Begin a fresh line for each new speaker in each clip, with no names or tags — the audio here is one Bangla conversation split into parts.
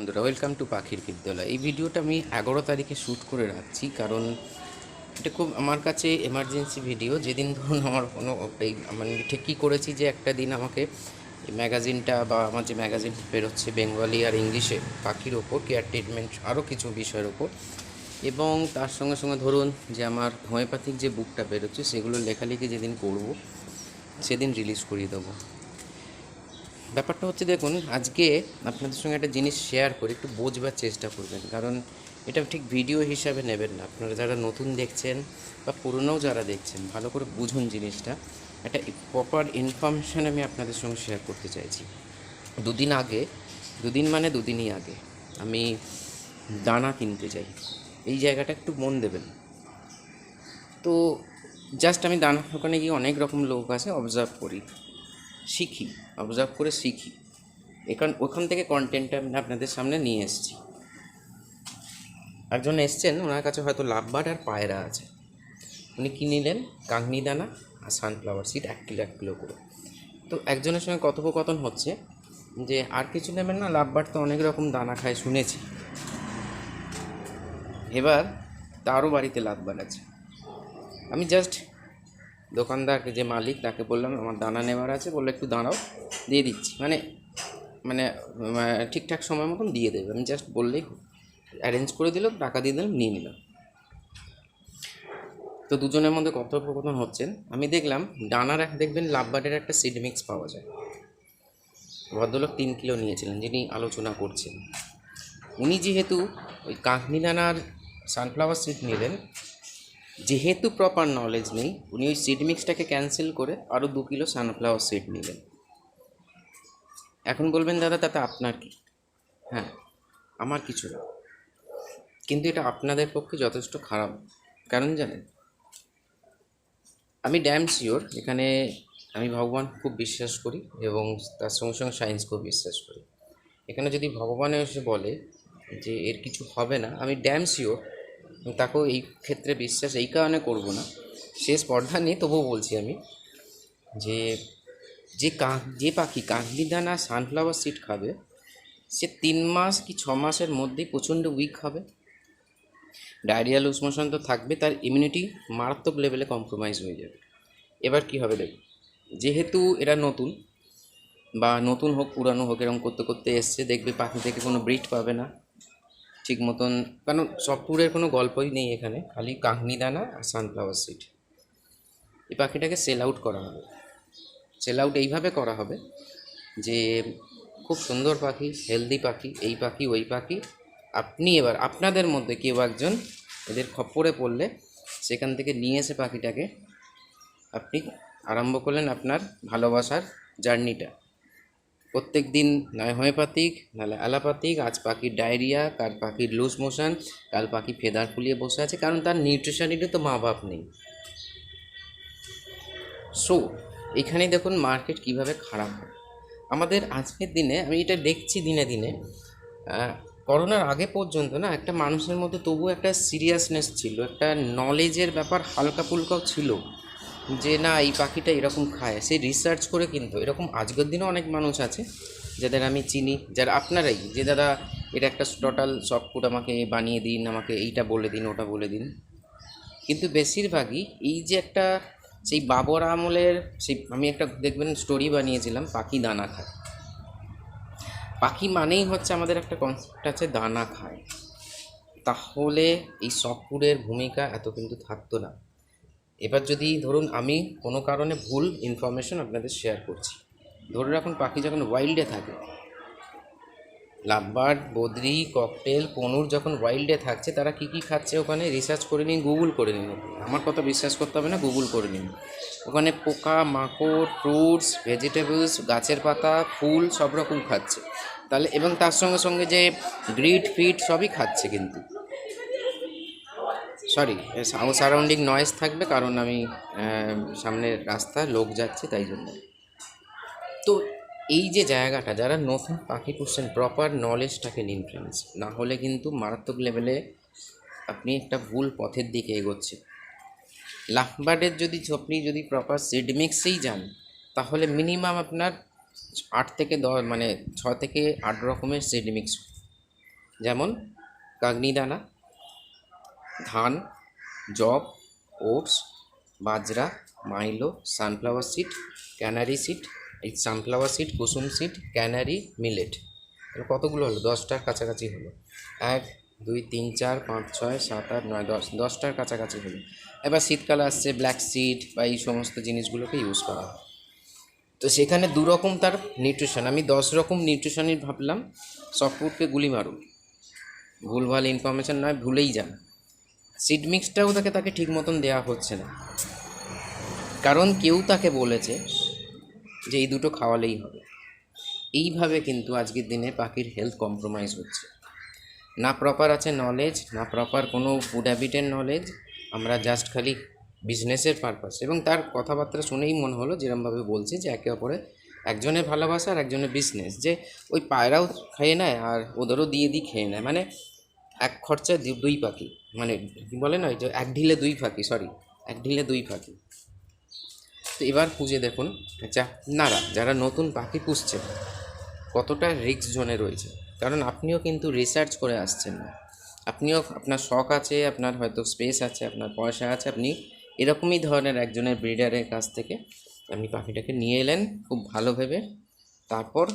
বন্ধুরা ওয়েলকাম টু পাখির বিদ্যালয় এই ভিডিওটা আমি এগারো তারিখে শ্যুট করে রাখছি কারণ এটা খুব আমার কাছে এমার্জেন্সি ভিডিও যেদিন ধরুন আমার কোনো এই মানে ঠিক কী করেছি যে একটা দিন আমাকে ম্যাগাজিনটা বা আমার যে ম্যাগাজিন বেরোচ্ছে বেঙ্গলি আর ইংলিশে পাখির ওপর কেয়ার ট্রিটমেন্ট আরও কিছু বিষয়ের ওপর এবং তার সঙ্গে সঙ্গে ধরুন যে আমার হোমিওপ্যাথিক যে বুকটা বেরোচ্ছে সেগুলো লেখালেখি যেদিন করব সেদিন রিলিজ করিয়ে দেবো ব্যাপারটা হচ্ছে দেখুন আজকে আপনাদের সঙ্গে একটা জিনিস শেয়ার করে একটু বোঝবার চেষ্টা করবেন কারণ এটা ঠিক ভিডিও হিসাবে নেবেন না আপনারা যারা নতুন দেখছেন বা পুরনোও যারা দেখছেন ভালো করে বুঝুন জিনিসটা একটা প্রপার ইনফরমেশান আমি আপনাদের সঙ্গে শেয়ার করতে চাইছি দুদিন আগে দুদিন মানে দুদিনই আগে আমি দানা কিনতে যাই এই জায়গাটা একটু মন দেবেন তো জাস্ট আমি দানা দোকানে গিয়ে অনেক রকম লোক আছে অবজার্ভ করি শিখি অবজার্ভ করে শিখি এখান ওখান থেকে কন্টেন্টটা আমি আপনাদের সামনে নিয়ে এসেছি একজন এসছেন ওনার কাছে হয়তো লাভবার আর পায়রা আছে উনি নিলেন কাঁকনি দানা আর সানফ্লাওয়ার সিড এক কিলো এক কিলো করে তো একজনের সঙ্গে কথোপকথন হচ্ছে যে আর কিছু নেবেন না লাভবার তো অনেক রকম দানা খায় শুনেছি এবার তারও বাড়িতে লাভবাট আছে আমি জাস্ট দোকানদার যে মালিক তাকে বললাম আমার দানা নেবার আছে বললো একটু দাঁড়াও দিয়ে দিচ্ছি মানে মানে ঠিকঠাক সময় মতন দিয়ে দেবে আমি জাস্ট বললেই অ্যারেঞ্জ করে দিল টাকা দিয়ে দিলাম নিয়ে নিলাম তো দুজনের মধ্যে কথোপকথন হচ্ছেন আমি দেখলাম ডানার এক দেখবেন লাভবাটের একটা সিড মিক্স পাওয়া যায় ভদ্রলোক তিন কিলো নিয়েছিলেন যিনি আলোচনা করছেন উনি যেহেতু ওই কাঁকনি ডানার সানফ্লাওয়ার সিড নিলেন যেহেতু প্রপার নলেজ নেই উনি ওই সিড মিক্সটাকে ক্যান্সেল করে আরও দু কিলো সানফ্লাওয়ার সিড নিলেন এখন বলবেন দাদা তাতে আপনার কি হ্যাঁ আমার কিছু না কিন্তু এটা আপনাদের পক্ষে যথেষ্ট খারাপ কারণ জানেন আমি ড্যাম শিওর এখানে আমি ভগবান খুব বিশ্বাস করি এবং তার সঙ্গে সঙ্গে সায়েন্স খুব বিশ্বাস করি এখানে যদি ভগবানে এসে বলে যে এর কিছু হবে না আমি ড্যাম শিওর তাকেও এই ক্ষেত্রে বিশ্বাস এই কারণে করব না সে স্পর্ধা নেই তবুও বলছি আমি যে যে কা যে পাখি কাঁকড়ি দানা সানফ্লাওয়ার সিড খাবে সে তিন মাস কি ছ মাসের মধ্যেই প্রচণ্ড উইক হবে ডায়রিয়া লুজ মোশন তো থাকবে তার ইমিউনিটি মারাত্মক লেভেলে কম্প্রোমাইজ হয়ে যাবে এবার কি হবে দেখ যেহেতু এরা নতুন বা নতুন হোক পুরানো হোক এরকম করতে করতে এসছে দেখবে পাখি থেকে কোনো ব্রিড পাবে না ঠিক মতন কারণ সফটওয়্যারের কোনো গল্পই নেই এখানে খালি কাহনিদানা আর সানফ্লাওয়ার সিড এই পাখিটাকে সেল আউট করা হবে সেল আউট এইভাবে করা হবে যে খুব সুন্দর পাখি হেলদি পাখি এই পাখি ওই পাখি আপনি এবার আপনাদের মধ্যে কেউ একজন এদের খপ্পরে পড়লে সেখান থেকে নিয়ে এসে পাখিটাকে আপনি আরম্ভ করলেন আপনার ভালোবাসার জার্নিটা প্রত্যেক দিন নয় হোমিওপ্যাথিক নাহলে অ্যালোপ্যাথিক আজ পাখির ডায়রিয়া কাল পাখির লুজ মোশন কাল পাখি ফেদার ফুলিয়ে বসে আছে কারণ তার নিউট্রিশনের তো মা বাপ নেই সো এখানে দেখুন মার্কেট কিভাবে খারাপ হয় আমাদের আজকের দিনে আমি এটা দেখছি দিনে দিনে করোনার আগে পর্যন্ত না একটা মানুষের মধ্যে তবু একটা সিরিয়াসনেস ছিল একটা নলেজের ব্যাপার হালকা ফুলকাও ছিল যে না এই পাখিটা এরকম খায় সেই রিসার্চ করে কিন্তু এরকম আজকের দিনে অনেক মানুষ আছে যাদের আমি চিনি যারা আপনারাই যে দাদা এটা একটা টোটাল সফটফুড আমাকে বানিয়ে দিন আমাকে এইটা বলে দিন ওটা বলে দিন কিন্তু বেশিরভাগই এই যে একটা সেই বাবর আমলের সেই আমি একটা দেখবেন স্টোরি বানিয়েছিলাম পাখি দানা খায় পাখি মানেই হচ্ছে আমাদের একটা কনসেপ্ট আছে দানা খায় তাহলে এই সফটফুডের ভূমিকা এত কিন্তু থাকতো না এবার যদি ধরুন আমি কোনো কারণে ভুল ইনফরমেশন আপনাদের শেয়ার করছি ধরে রাখুন পাখি যখন ওয়াইল্ডে থাকে লাভবার্ড বদ্রি ককটেল পনুর যখন ওয়াইল্ডে থাকছে তারা কি কি খাচ্ছে ওখানে রিসার্চ করে নিন গুগল করে নিন আমার কথা বিশ্বাস করতে হবে না গুগল করে নিন ওখানে পোকা মাকড় ফ্রুটস ভেজিটেবলস গাছের পাতা ফুল সব রকম খাচ্ছে তাহলে এবং তার সঙ্গে সঙ্গে যে গ্রিড ফিট সবই খাচ্ছে কিন্তু সরি সাউন্ড সারাউন্ডিং নয়েজ থাকবে কারণ আমি সামনের রাস্তা লোক যাচ্ছে তাই জন্য তো এই যে জায়গাটা যারা নতুন পাখি পুষছেন প্রপার নলেজটাকে নিন ফ্রেন্ডস না হলে কিন্তু মারাত্মক লেভেলে আপনি একটা ভুল পথের দিকে এগোচ্ছে লাফবার্ডের যদি আপনি যদি প্রপার সিড মিক্সেই যান তাহলে মিনিমাম আপনার আট থেকে দশ মানে ছ থেকে আট রকমের সিড মিক্স যেমন দানা ধান জব ওটস বাজরা milo sunflower seed canary seed এই সানফ্লাওয়ার সিড কুসুম সিড ক্যানারি মিলেট কতগুলো হলো দশটার কাছাকাছি হলো এক দুই তিন চার পাঁচ ছয় সাত আট নয় দশ দশটার কাছাকাছি হলো এবার শীতকালে আসছে ব্ল্যাক সিড বা এই সমস্ত জিনিসগুলোকে ইউজ করা হয় তো সেখানে দুরকম তার নিউট্রিশন আমি দশ রকম নিউট্রিশনই ভাবলাম সফটফুডকে গুলি মারুন ভুলভাল ইনফরমেশান নয় ভুলেই যান সিড মিক্সটাও তাকে তাকে ঠিক মতন দেওয়া হচ্ছে না কারণ কেউ তাকে বলেছে যে এই দুটো খাওয়ালেই হবে এইভাবে কিন্তু আজকের দিনে পাখির হেলথ কম্প্রোমাইজ হচ্ছে না প্রপার আছে নলেজ না প্রপার কোনো ফুড হ্যাবিটের নলেজ আমরা জাস্ট খালি বিজনেসের পারপাস এবং তার কথাবার্তা শুনেই মনে হলো যেরমভাবে বলছে যে একে অপরে একজনের ভালোবাসা আর একজনের বিজনেস যে ওই পায়রাও খেয়ে নেয় আর ওদেরও দিয়ে দিই খেয়ে নেয় মানে এক খরচায় দুই পাখি মানে কী বলে না যে এক ঢিলে দুই পাখি সরি এক ঢিলে দুই পাখি তো এবার খুঁজে দেখুন যা আচ্ছা, নারা যারা নতুন পাখি পুষছে কতটা রিক্স জোনে রয়েছে কারণ আপনিও কিন্তু রিসার্চ করে আসছেন না আপনিও আপনার শখ আছে আপনার হয়তো স্পেস আছে আপনার পয়সা আছে আপনি এরকমই ধরনের একজনের ব্রিডারের কাছ থেকে আপনি পাখিটাকে নিয়ে এলেন খুব ভালো ভেবে তারপর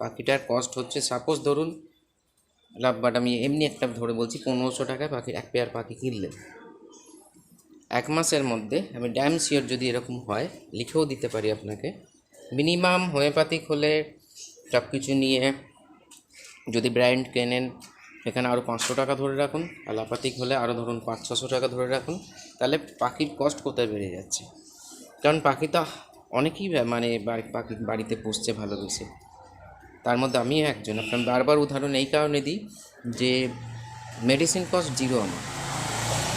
পাখিটার কস্ট হচ্ছে সাপোজ ধরুন লাভ বাট আমি এমনি একটা ধরে বলছি পনেরোশো টাকায় পাখি এক পেয়ার পাখি কিনলে এক মাসের মধ্যে আমি ড্যাম শিওর যদি এরকম হয় লিখেও দিতে পারি আপনাকে মিনিমাম হোমিওপ্যাথিক হলে সব কিছু নিয়ে যদি ব্র্যান্ড কেনেন সেখানে আরও পাঁচশো টাকা ধরে রাখুন অ্যালোপ্যাথিক হলে আরও ধরুন পাঁচ ছশো টাকা ধরে রাখুন তাহলে পাখির কস্ট কোথায় বেড়ে যাচ্ছে কারণ পাখি তো অনেকেই মানে পাখি বাড়িতে পুষছে ভালোবেসে তার মধ্যে আমি একজন আপনার বারবার উদাহরণ এই কারণে দিই যে মেডিসিন কস্ট জিরো আমার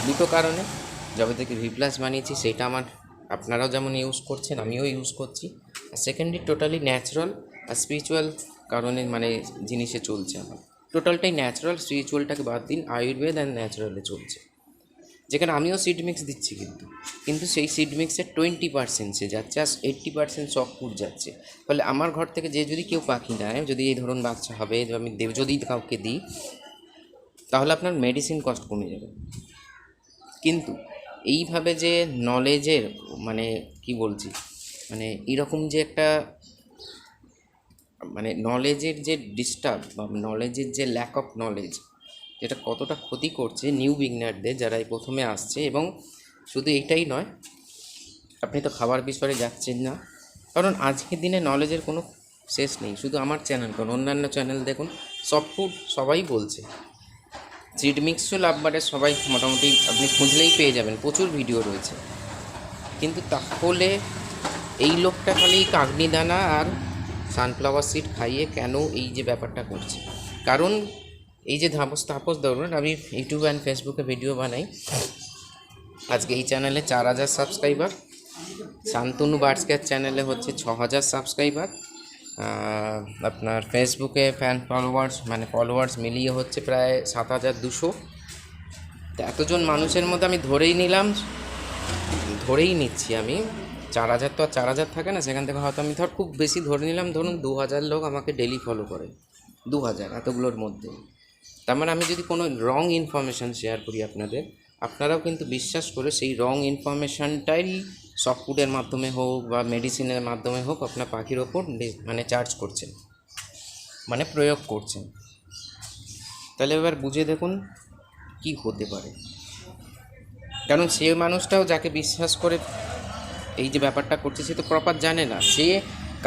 দুটো কারণে যবে থেকে রিপ্লাস বানিয়েছি সেটা আমার আপনারাও যেমন ইউজ করছেন আমিও ইউজ করছি আর সেকেন্ডলি টোটালি ন্যাচারাল আর স্পিরিচুয়াল কারণে মানে জিনিসে চলছে আমার টোটালটাই ন্যাচারাল স্পিরিচুয়ালটাকে বাদ দিন আয়ুর্বেদ অ্যান্ড ন্যাচারালে চলছে যেখানে আমিও সিড মিক্স দিচ্ছি কিন্তু কিন্তু সেই সিড মিক্সের টোয়েন্টি পার্সেন্ট সে যাচ্ছে আর এইট্টি পার্সেন্ট ফুট যাচ্ছে ফলে আমার ঘর থেকে যে যদি কেউ পাখি নেয় যদি এই ধরুন বাচ্চা হবে আমি দেব যদি কাউকে দিই তাহলে আপনার মেডিসিন কস্ট কমে যাবে কিন্তু এইভাবে যে নলেজের মানে কি বলছি মানে এরকম যে একটা মানে নলেজের যে ডিস্টার্ব বা নলেজের যে ল্যাক অফ নলেজ যেটা কতটা ক্ষতি করছে নিউ বিগনারদের যারা এই প্রথমে আসছে এবং শুধু এইটাই নয় আপনি তো খাবার বিষয়ে যাচ্ছেন না কারণ আজকের দিনে নলেজের কোনো শেষ নেই শুধু আমার চ্যানেল কোন অন্যান্য চ্যানেল দেখুন সব ফুড সবাই বলছে চিট মিক্সও লাভবারে সবাই মোটামুটি আপনি খুঁজলেই পেয়ে যাবেন প্রচুর ভিডিও রয়েছে কিন্তু তাহলে এই লোকটা খালি কাগনি দানা আর সানফ্লাওয়ার সিড খাইয়ে কেন এই যে ব্যাপারটা করছে কারণ এই যে ধাপস তাপস ধরুন আমি ইউটিউব অ্যান্ড ফেসবুকে ভিডিও বানাই আজকে এই চ্যানেলে চার হাজার সাবস্ক্রাইবার শান্তনু বার্সকের চ্যানেলে হচ্ছে ছ হাজার সাবস্ক্রাইবার আপনার ফেসবুকে ফ্যান ফলোয়ার্স মানে ফলোয়ার্স মিলিয়ে হচ্ছে প্রায় সাত হাজার দুশো এতজন মানুষের মধ্যে আমি ধরেই নিলাম ধরেই নিচ্ছি আমি চার হাজার তো আর চার হাজার থাকে না সেখান থেকে হয়তো আমি ধর খুব বেশি ধরে নিলাম ধরুন দু হাজার লোক আমাকে ডেলি ফলো করে দু হাজার এতগুলোর মধ্যে তার মানে আমি যদি কোনো রং ইনফরমেশান শেয়ার করি আপনাদের আপনারাও কিন্তু বিশ্বাস করে সেই রং ইনফরমেশানটাই সফটফুডের মাধ্যমে হোক বা মেডিসিনের মাধ্যমে হোক আপনার পাখির ওপর মানে চার্জ করছেন মানে প্রয়োগ করছেন তাহলে এবার বুঝে দেখুন কি হতে পারে কারণ সে মানুষটাও যাকে বিশ্বাস করে এই যে ব্যাপারটা করছে সে তো প্রপার জানে না সে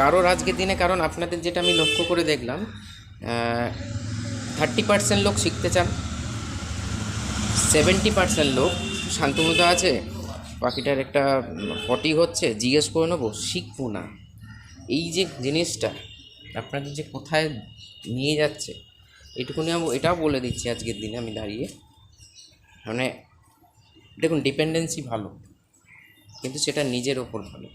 কারোর আজকের দিনে কারণ আপনাদের যেটা আমি লক্ষ্য করে দেখলাম থার্টি পার্সেন্ট লোক শিখতে চান সেভেন্টি পার্সেন্ট লোক শান্তনুদা আছে পাখিটার একটা ফটি হচ্ছে জিজ্ঞেস করে নেবো শিখবো না এই যে জিনিসটা আপনাদের যে কোথায় নিয়ে যাচ্ছে এটুকুনি আমি এটাও বলে দিচ্ছি আজকের দিনে আমি দাঁড়িয়ে মানে দেখুন ডিপেন্ডেন্সি ভালো কিন্তু সেটা নিজের ওপর ভালো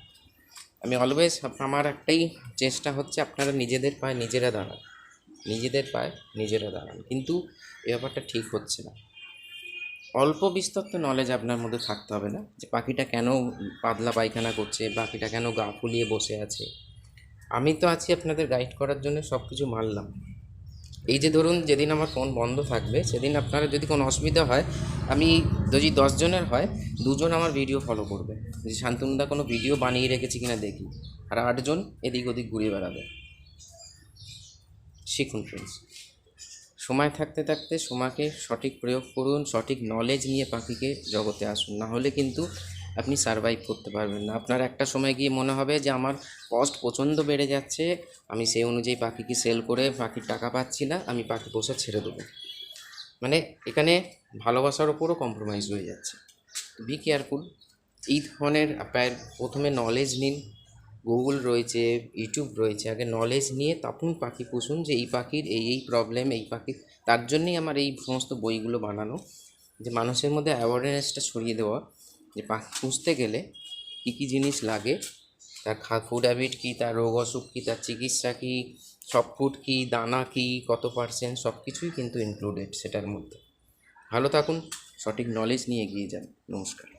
আমি অলওয়েজ আমার একটাই চেষ্টা হচ্ছে আপনারা নিজেদের পায়ে নিজেরা দাঁড়ান নিজেদের পায়ে নিজেরা দাঁড়ান কিন্তু এ ব্যাপারটা ঠিক হচ্ছে না অল্প বিস্তর তো নলেজ আপনার মধ্যে থাকতে হবে না যে পাখিটা কেন পাতলা পায়খানা করছে পাখিটা কেন গা ফুলিয়ে বসে আছে আমি তো আছি আপনাদের গাইড করার জন্য সব কিছু মানলাম এই যে ধরুন যেদিন আমার ফোন বন্ধ থাকবে সেদিন আপনারা যদি কোনো অসুবিধা হয় আমি যদি দশজনের হয় দুজন আমার ভিডিও ফলো করবে যে শান্তনুদা কোনো ভিডিও বানিয়ে রেখেছি কিনা দেখি আর আটজন এদিক ওদিক ঘুরে বেড়াবে শিখুন ফ্রেন্ডস সময় থাকতে থাকতে সময়কে সঠিক প্রয়োগ করুন সঠিক নলেজ নিয়ে পাখিকে জগতে আসুন না হলে কিন্তু আপনি সারভাইভ করতে পারবেন না আপনার একটা সময় গিয়ে মনে হবে যে আমার কস্ট প্রচণ্ড বেড়ে যাচ্ছে আমি সেই অনুযায়ী পাখিকে সেল করে পাখির টাকা পাচ্ছি না আমি পাখি পোষা ছেড়ে দেবো মানে এখানে ভালোবাসার ওপরও কম্প্রোমাইজ হয়ে যাচ্ছে বি কেয়ারফুল এই ধরনের আপনার প্রথমে নলেজ নিন গুগল রয়েছে ইউটিউব রয়েছে আগে নলেজ নিয়ে তখন পাখি পুষুন যে এই পাখির এই এই প্রবলেম এই পাখির তার জন্যেই আমার এই সমস্ত বইগুলো বানানো যে মানুষের মধ্যে অ্যাওয়ারনেসটা ছড়িয়ে দেওয়া যে পাখি পুষতে গেলে কী কী জিনিস লাগে তার খা ফুড হ্যাবিট কী তার রোগ অসুখ কী তার চিকিৎসা কী সব ফুড কী দানা কী কত পার্সেন্ট সব কিছুই কিন্তু ইনক্লুডেড সেটার মধ্যে ভালো থাকুন সঠিক নলেজ নিয়ে এগিয়ে যান নমস্কার